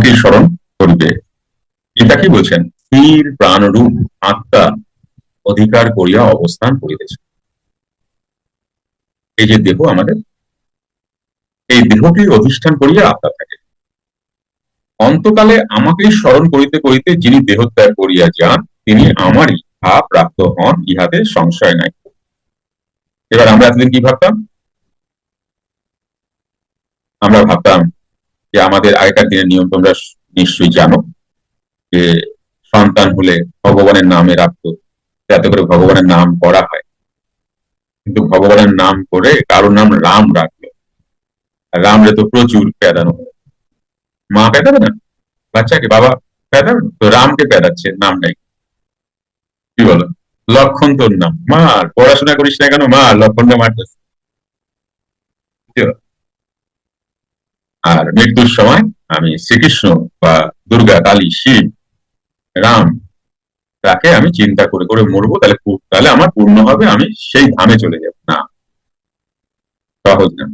আমাকেই স্মরণ করিবে। এটা কি বলছেন? স্থির প্রাণরূপ আত্মা অধিকার করিয়া অবস্থান করিতেছে। এই যে দেহ আমাদের, এই দেহকে অধিষ্ঠান করিয়া আত্মা থাকে। অন্তকালে আমাকেই স্মরণ করিতে করিতে যিনি দেহ ত্যাগ করিয়া যান, তিনি আমারই হা প্রাপ্ত হন, ইহাতে সংশয় নাই। এবার আমরা এতদিন কি ভাবতাম? আমরা ভাবতাম যে আমাদের আগেকার দিনের নিয়ম তোমরা নিশ্চয়ই জানো যে সন্তান হলে ভগবানের নামে রাখতো, যাতে করে ভগবানের নাম করা হয়। কিন্তু ভগবানের নাম করে কারোর নাম রাম রাখল। রামরে তো প্রচুর পেদানো মা পেদাবে না? বাচ্চাকে? বাবা পেদাবে তো রামকে পেদাচ্ছে নাম নাই। কি বলো? লক্ষণ তোর নাম। মা পড়াশোনা করিস না কেন? মা, লক্ষণটা মারতেছে। আর মৃত্যুর সময় আমি শ্রীকৃষ্ণ বা দুর্গা কালী, শিব, রাম, তাকে আমি চিন্তা করে করে মরবো, তাহলে তাহলে আমার পূর্ণ হবে, আমি সেই ধামে চলে যাব। না। সহজ না।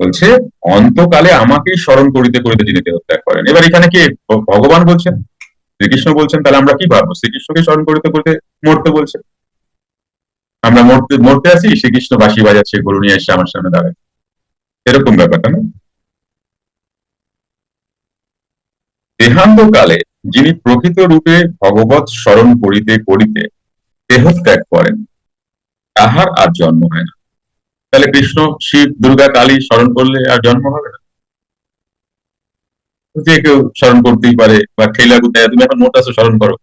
বলছে, অন্তকালে আমাকেই স্মরণ করিতে করিতে যিনি দেহত্যাগ করেন। এবার এখানে কি? ভগবান বলছেন। শ্রীকৃষ্ণ বলছেন, তাহলে আমরা কি ভাববো শ্রীকৃষ্ণকে স্মরণ করিতে করিতে মরতে বলছে। আমরা মরতে মরতে আছি শ্রীকৃষ্ণ বাসি বাজাচ্ছে, গরু নিয়ে এসে আমার সামনে দাঁড়ায়। এরকম ব্যাপারটা না? দেহান্ত কালে যিনি প্রকৃত রূপে ভগবত স্মরণ করিতে করিতে দেহত্যাগ করেন, তাহার আর জন্ম হয় না। তাহলে কৃষ্ণ, শিব, দুর্গা, কালী স্মরণ করলে আর জন্ম হবে না? যে কেউ স্মরণ করতেই পারে বা ঠেলা গুতায় তুমি এখন মোট আছে, স্মরণ করো।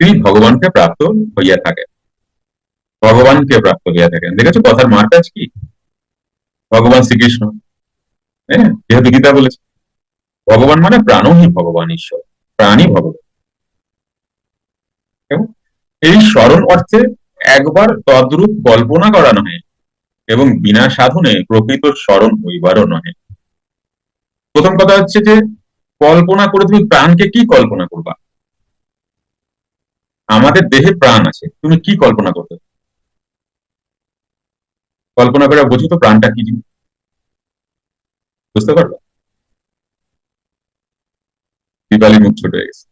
তিনি ভগবানকে প্রাপ্ত হইয়া থাকেন। ভগবানকে প্রাপ্ত হইয়া থাকেন। দেখেছ কথার মার্কাজ কি? ভগবান শ্রীকৃষ্ণ হ্যাঁ যেহেতু গীতা বলেছে। ভগবান মানে প্রাণই ভগবান ঈশ্বর প্রাণী ভগবান। এই স্মরণ অর্থে একবার তদ্রূপ কল্পনা করা নহে, এবং বিনা সাধনে প্রকৃত স্মরণ হইবারও নহে। প্রথম কথা হচ্ছে যে, কল্পনা করে তুমি প্রাণকে কি কল্পনা করবা? আমাদের দেহে প্রাণ আছে, তুমি কি কল্পনা করতে কল্পনা করে বুঝি তো প্রাণটা কি জিনিস। বুঝতে পারবে দীপালি মুখ ছোট হয়ে গেছে।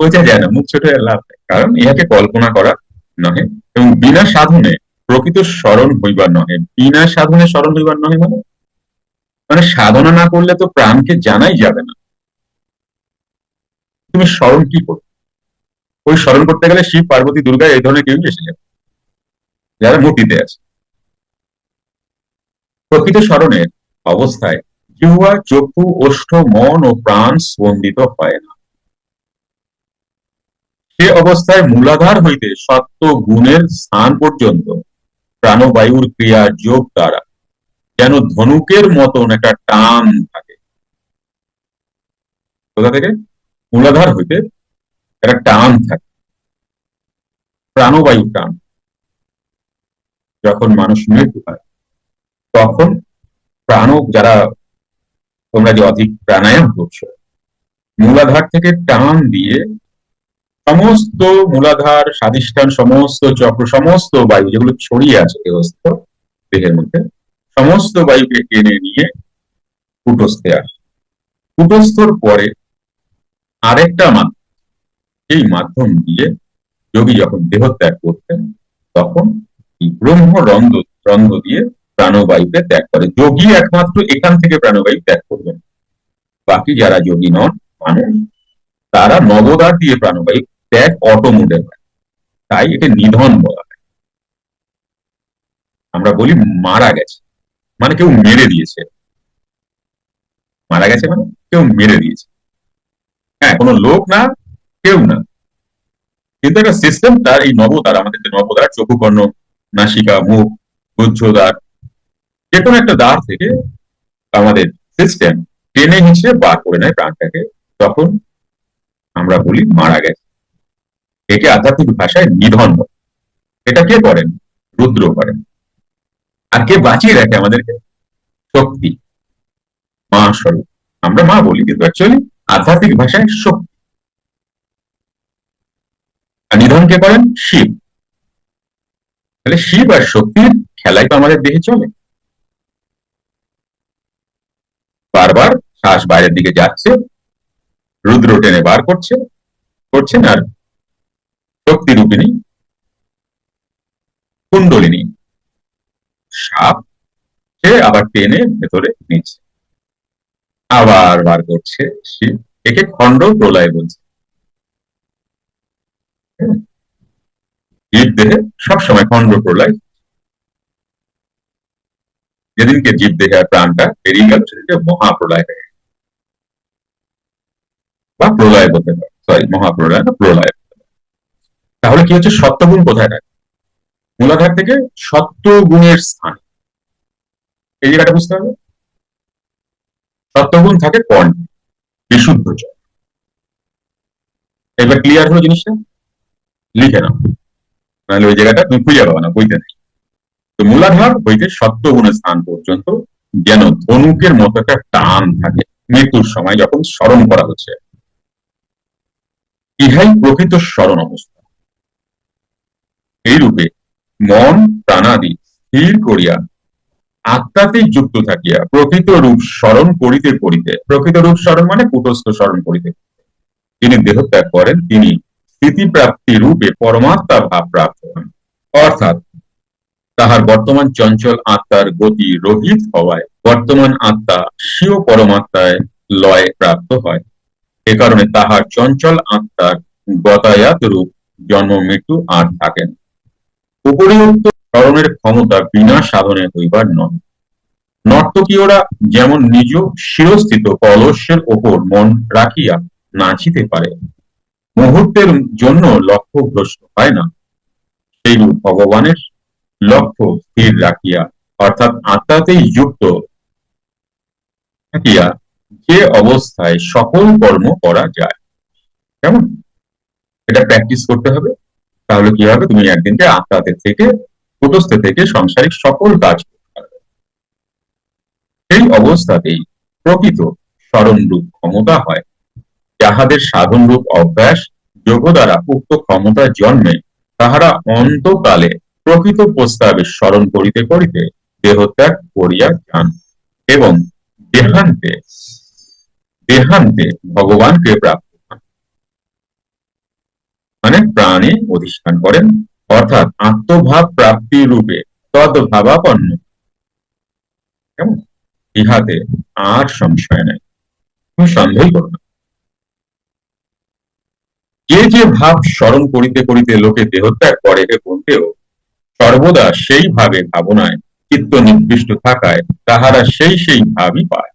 বোঝা যায় না, মুখ ছোট হয়ে লাভ নেই। কারণ ইহাকে কল্পনা করা নহে এবং বিনা সাধনে প্রকৃত স্মরণ হইবার নহে। বিনা সাধনে স্মরণ হইবার নহে মানে? মানে সাধনা না করলে তো প্রাণকে জানাই যাবে না। তুমি স্মরণ কি করবে? ওই স্মরণ করতে গেলে শিব, পার্বতী, দুর্গা এই ধরনের কেউ এসে যাবে যারা মূর্তিতে আছে। প্রকৃত স্মরণের অবস্থায় জিহুয়া চক্ষু, ওষ্ঠ, মন ও প্রাণ স্পন্দিত হয় না। সে অবস্থায় মূলাধার হইতে সত্য গুণের স্থান পর্যন্ত প্রাণবায়ুর ক্রিয়া যোগ দ্বারা যেন ধনুকের মতন একটা টান থাকে। কোথা থেকে? মূলাধার হইতে একটা টান থাকে। প্রাণবায়ু টান। যখন মানুষ মৃত্যু হয় তখন প্রাণ যারা তোমরা যে অধিক প্রাণায়াম করছ, মূলাধার থেকে টান দিয়ে সমস্ত মূলাধার, স্বাধিষ্ঠান, সমস্ত চক্র, সমস্ত বায়ু যেগুলো ছড়িয়ে আছে দেহস্থ, দেহের মধ্যে, সমস্ত বায়ুকে টেনে নিয়ে কুটস্থে আসে। কুটস্থর পরে আরেকটা মাধ্যম, এই মাধ্যম দিয়ে যোগী যখন দেহ ত্যাগ করতেন, তখন এই ব্রহ্ম রন্ধ রন্ধ দিয়ে প্রাণবায়ুকে ত্যাগ করে। যোগী একমাত্র এখান থেকে প্রাণবায়ু ত্যাগ করবেন। বাকি যারা যোগী নন, মানুষ, তারা নবদার দিয়ে প্রাণবায়ু ত্যাগ অটোমোডে হয়। তাই এটা নিধন বলা হয়। আমরা বলি মারা গেছে। মানে কেউ মেরে দিয়েছে। মারা গেছে মানে কেউ মেরে দিয়েছে। হ্যাঁ কোনো লোক না, কেউ না। কিন্তু একটা সিস্টেম তার, এই নবতার আমাদের যে নবদার চক্ষুকর্ণ, নাসিকা, মুখ গুজ্জদার যে কোনো একটা দ্বার থেকে আমাদের সিস্টেম টেনে হিসেবে বার করে নেয় প্রাণটাকে, তখন আমরা বলি মারা গেছে। একে আধ্যাত্মিক ভাষায় নিধন বলে। এটা কে করেন? রুদ্র করেন। আর কে বাঁচিয়ে রাখে আমাদেরকে? শক্তি। মা স্বরূপ। আমরা মা বলি, কিন্তু অ্যাকচুয়ালি আধ্যাত্মিক ভাষায় শক্তি। আর নিধন কে করেন? শিব। তাহলে শিব আর শক্তির খেলাই তো আমাদের দেহে চলে। বারবার শ্বাস বাইরের দিকে যাচ্ছে, রুদ্র টেনে বার করছে, করছেন আর শক্তি রূপিণী কুণ্ডলিনী। সাপ, সে আবার টেনে ভেতরে নিচ্ছে। আবার বার করছে শিব একে খণ্ড প্রলয় বলছে। জীব দেহে সবসময় খণ্ড প্রলয় যেদিনকে জীব দেহে প্রাণটা বেরিয়ে গেল, সেদিনকে মহাপ্রলয় হয়ে। বা প্রলয় বলতে পারে। সরি মহাপ্রলয় না, প্রলয়। তাহলে কি হচ্ছে? সত্যগুণ কোথায় থাকে? মূলাধার থেকে সত্যগুণের স্থান। এই জায়গাটা বুঝতে হবে। সত্যগুণ থাকে কণ্ঠে বিশুদ্ধ জল এবার ক্লিয়ার হলো জিনিসটা? লিখে নাও। নাহলে ওই জায়গাটা তুমি খুঁজে পাবে না, বইতে নেই। মূলাধার হইতে সত্যগুণের স্থান পর্যন্ত যেন ধনুকের মতো একটা টান থাকে। মৃত্যুর সময় যখন স্মরণ করা হচ্ছে। ইহাই প্রকৃত স্মরণ অবস্থা। এইরূপে মন, প্রাণাদি স্থির করিয়া আত্মাতেই যুক্ত থাকিয়া প্রকৃত রূপ স্মরণ করিতে করিতে, প্রকৃত রূপ স্মরণ মানে কুটস্থ স্মরণ করিতে। তিনি দেহত্যাগ করেন, তিনি স্থিতিপ্রাপ্তি রূপে পরমাত্মা ভাব প্রাপ্ত হন। অর্থাৎ তাহার বর্তমান চঞ্চল আত্মার গতি রহিত হওয়ায়, বর্তমান আত্মা স্বীয় পরমাত্মায় লয় প্রাপ্ত হয়। এ কারণে তাহার চঞ্চল আত্মার গতায়াত রূপ জন্ম, মৃত্যু আর থাকে না। উপরিউক্ত স্মরণের ক্ষমতা বিনা সাধনে হইবার নয়। নর্তকীয়রা যেমন নিজ শিরস্থিত কলস্যের ওপর মন রাখিয়া নাচিতে পারে, মুহূর্তের জন্য লক্ষ্য ভ্রষ্ট হয় না। সেইরূপ ভগবানের লক্ষ্য স্থির রাখিয়া, অর্থাৎ আত্মাতেই যুক্ত থাকিয়া যে অবস্থায় সকল কর্ম করা যায়। কেমন? এটা প্র্যাকটিস করতে হবে। তাহলে কি হবে? তুমি একদিনকে আত্মাতে থেকে, কুটস্থ থেকে সংসারিক সকল কাজ করতে পারবে। সেই অবস্থাতেই প্রকৃত স্মরণ রূপ ক্ষমতা হয়। যাহাদের সাধন রূপ অভ্যাস যোগ দ্বারা উক্ত ক্ষমতা জন্মে তাহারা অন্তকালে প্রকৃত প্রস্তাবে স্মরণ করিতে করিতে দেহত্যাগ করিয়া যান এবং দেহান্তে দেহান্তে ভগবানকে প্রাপ্ত হন। মানে প্রাণে অধিষ্ঠান করেন, অর্থাৎ আত্মভাব প্রাপ্তি রূপে তদ্ভাবাপন্ন। কেমন? ইহাতে আর সংশয় নাই। তুমি সন্দেহই করো না। যে যে ভাব স্মরণ করিতে করিতে লোকে দেহত্যাগ করে বলতেও সর্বদা সেই ভাবে ভাবনায়, চিত্ত নির্দিষ্ট থাকায় তাহারা সেই সেই ভাবই পায়।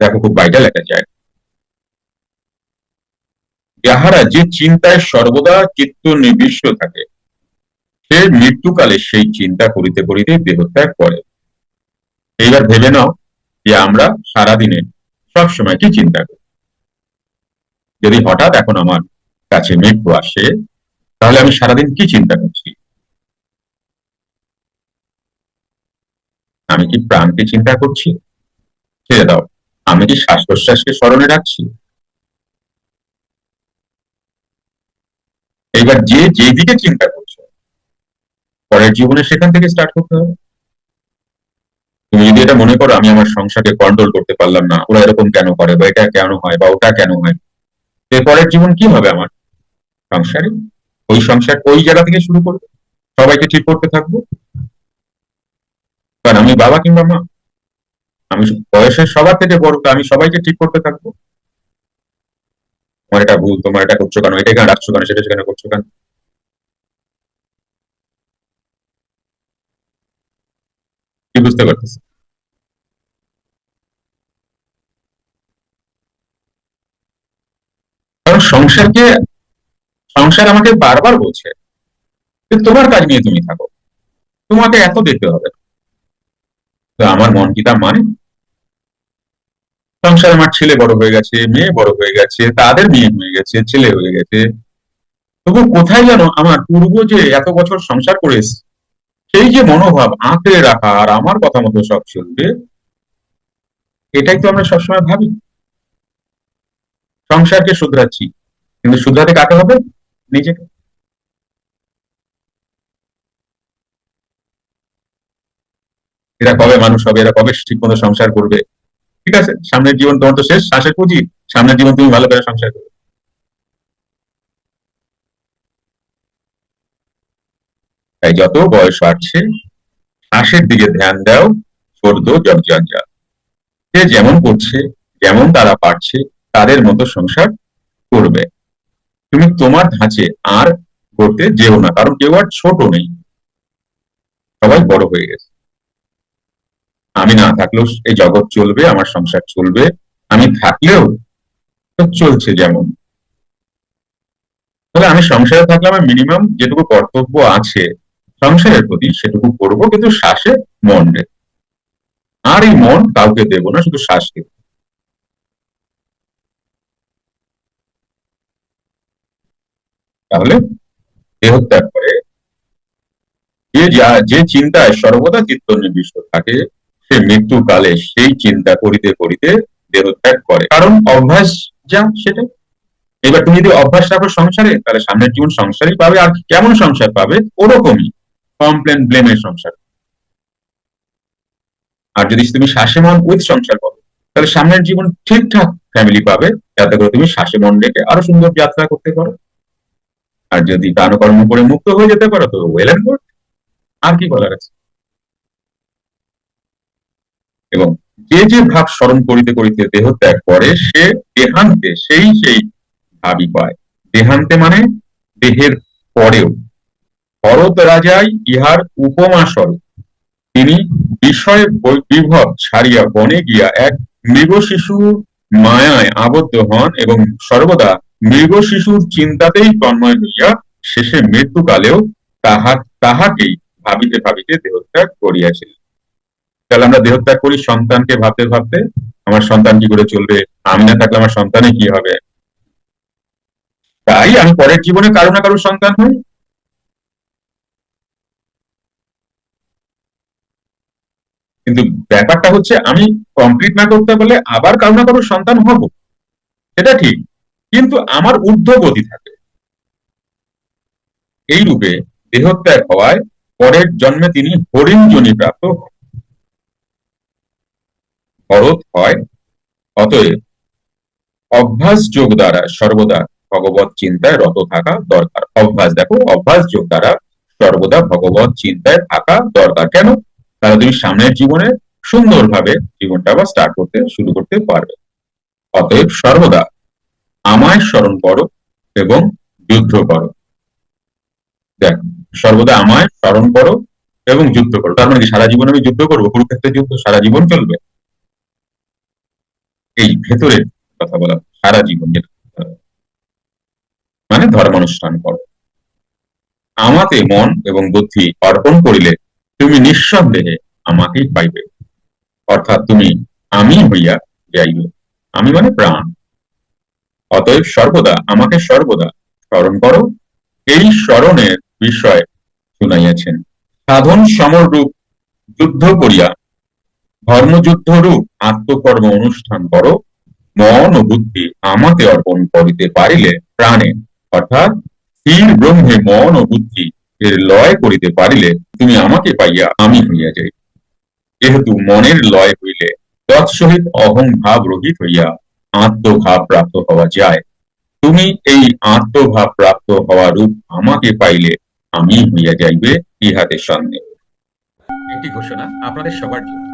দেখো খুব বাইটা লেখা যায় যাহারা যে চিন্তায় সর্বদা চিত্ত নির্দিষ্ট থাকে, সে মৃত্যুকালে সেই চিন্তা করিতে করিতে দেহত্যাগ করে। এইবার ভেবে নাও যে আমরা সারাদিনে সবসময় কি চিন্তা করি? যদি হঠাৎ এখন আমার কাছে মৃত্যু আসে, তাহলে আমি সারাদিন কি চিন্তা করছি? আমি কি প্রাণকে চিন্তা করছি? ছেড়ে দাও। আমি কি শ্বাস প্রশ্বাসকে স্মরণে রাখছি। এবার যে যেদিকে চিন্তা করছ, পরের জীবনে সেখান থেকে স্টার্ট করতে হবে। তুমি যদি এটা মনে করো, আমি আমার সংসারকে কন্ট্রোল করতে পারলাম না, ওরা এরকম কেন করে, বা এটা কেন হয়, বা ওটা কেন হয়? পরের জীবন কি হবে আমার? সংসারে? ওই সংসার ওই জায়গা থেকে শুরু করব? সবাইকে ঠিক করতে থাকব? কারণ আমি বাবা কিংবা মা, আমি বয়সের সবার থেকে বড় আমি সবাইকে ঠিক করতে থাকব। তোমার এটা ভুল, তোমার এটা করছ কেন, এটা কেন রাখছো কেন, সেটা কেন করছ কেন? কি বুঝতে পারতেছি? কারণ সংসারকে, সংসার আমাকে বারবার বলছে তোমার কাজ নিয়ে তুমি থাকো। তোমাকে এত দেখতে হবে। না তো আমার মন কি তা মানে? সংসারে আমার ছেলে বড় হয়ে গেছে, মেয়ে বড় হয়ে গেছে, তাদের মেয়ে হয়ে গেছে, ছেলে হয়ে গেছে। তবু কোথায় যেন আমার পূর্ব যে এত বছর সংসার করে সেই যে মনোভাব আঁকড়ে রাখা আর আমার কথা মতো সব চলবে, এটাই তো আমরা সবসময় ভাবি। সংসারকে শুধরাচ্ছি, কিন্তু শুধরাতে কাকে হবে? নিজেকে। এরা কবে মানুষ হবে, এরা কবে ঠিক মতো সংসার করবে? ঠিক আছে? সামনের জীবন তোমার তো শেষ শ্বাসের পুঁজি সামনের জীবন তুমি ভালো করে সংসার করবে। তাই যত বয়স বাড়ছে, শ্বাসের দিকে ধ্যান দাও ছোট জগজঞ্জা যে যেমন করছে, যেমন তারা পারছে, তাদের মতো সংসার করবে। তুমি তোমার ধাঁচে আর করতে যেও না, কারণ কেউ আর ছোট নেই। সবাই বড় হয়ে গেছে। আমি না থাকলেও এই জগৎ চলবে, আমার সংসার চলবে, আমি থাকলেও চলছে যেমন। তাহলে আমি সংসারে থাকলে আমার মিনিমাম যেটুকু কর্তব্য আছে, সংসারের প্রতি সেটুকু করব, কিন্তু শ্বাসে মন আর এই মন কাউকে দেব না, শুধু শ্বাসকে তাহলে দেহত্যাগ করে, যে চিন্তায় সর্বদা চিত্ত নির্দিষ্ট থাকে সে মৃত্যুকালে সেই চিন্তা করিতে করিতে দেহত্যাগ করে। কারণ অভ্যাস যা সেটা। এবার তুমি যদি অভ্যাস রাখো সংসারে, তাহলে সামনের জীবন সংসারই পাবে, আর কেমন সংসার পাবে? ওরকমই। কমপ্লেন ব্লেমের সংসার। আর যদি তুমি শ্বাসে মন উইথ সংসার পাবে, তাহলে সামনের জীবন ঠিকঠাক ফ্যামিলি পাবে, যাতে করে তুমি শ্বাসে মন রেখে আরও সুন্দর যাত্রা করতে পারো। আর যদি কারও কর্ম করে মুক্ত হয়ে যেতে পারো, তো ওয়েল অ্যান্ড গুড আর কি বলার আছে? এবং যে যে ভাব স্মরণ করিতে করিতে দেহ ত্যাগ করে, সে দেহান্তে, সেই সেই ভাবই পায়। দেহান্তে মানে দেহের পরেও। ভরত রাজাই ইহার উপমা স্বরূপ তিনি বিষয় বিভব ছাড়িয়া বনে গিয়া এক মৃগ শিশুর মায়ায় আবদ্ধ হন এবং সর্বদা মৃগ শিশুর চিন্তাতেই তন্ময় হইয়া শেষে মৃত্যুকালেও তাহা তাহাকেই ভাবিতে ভাবিতে দেহত্যাগ করিয়াছিলেন। তাহলে আমরা দেহত্যাগ করি, সন্তানকে ভাবতে ভাবতে আমার সন্তান কি করে চলবে? আমি না থাকলে আমার সন্তানে কি হবে? তাই আমি পরের জীবনে কারও না কারও সন্তান হই। কিন্তু ব্যাপারটা হচ্ছে আমি কমপ্লিট না করতে পারলে আবার কারও না কারও সন্তান হব। এটা ঠিক, কিন্তু আমার ঊর্ধ্ব গতি থাকে। এই রূপে দেহত্যাগ হওয়ায় পরের জন্মে তিনি হরিণ জনি প্রাপ্ত হন। ভরত হয়। অতএব অভ্যাস যোগ দ্বারা সর্বদা ভগবত চিন্তায় রত থাকা দরকার। অভ্যাস দেখো, অভ্যাস যোগ দ্বারা সর্বদা ভগবত চিন্তায় থাকা দরকার। কেন? তাহলে তুমি সামনের জীবনে সুন্দরভাবে জীবনটা আবার স্টার্ট করতে শুরু করতে পারবে। অতএব সর্বদা আমায় স্মরণ করো এবং যুদ্ধ করো। দেখ, সর্বদা আমায় স্মরণ করো এবং যুদ্ধ করো। তার মানে সারা জীবন আমি যুদ্ধ করব? কুরুক্ষেত্রের যুদ্ধ সারা জীবন চলবে? এই ভেতরের কথা বলা সারা জীবন মানে ধর্মানুষ্ঠান করো। আমাকে মন এবং বুদ্ধি অর্পণ করিলে তুমি নিঃসন্দেহে আমাকেই পাইবে। অর্থাৎ তুমি আমি হইয়া যাইবে। আমি মানে প্রাণ। অতএব সর্বদা আমাকে সর্বদা স্মরণ করো। এই স্মরণের বিষয় শুনাইয়াছেন। সাধন সমর রূপ যুদ্ধ করিয়া ধর্মযুদ্ধ রূপ আত্মকর্ম অনুষ্ঠান করো। মন ও বুদ্ধি আমাকে অর্পণ করিতে পারিলে প্রাণে, অর্থাৎ স্থির ব্রহ্মে মন ও বুদ্ধি এর লয় করিতে পারিলে তুমি আমাকে পাইয়া আমি হইয়া যাই। যেহেতু মনের লয় হইলে তৎসহিত অহং ভাব রহিত হইয়া আত্মভাব প্রাপ্ত হওয়া যায়। তুমি এই আত্মভাব প্রাপ্ত হওয়া রূপ আমাকে পাইলে আমি হইয়া যাইবে ইহাতে সন্দেহ একটি ঘোষণা আপনাদের সবার জন্য।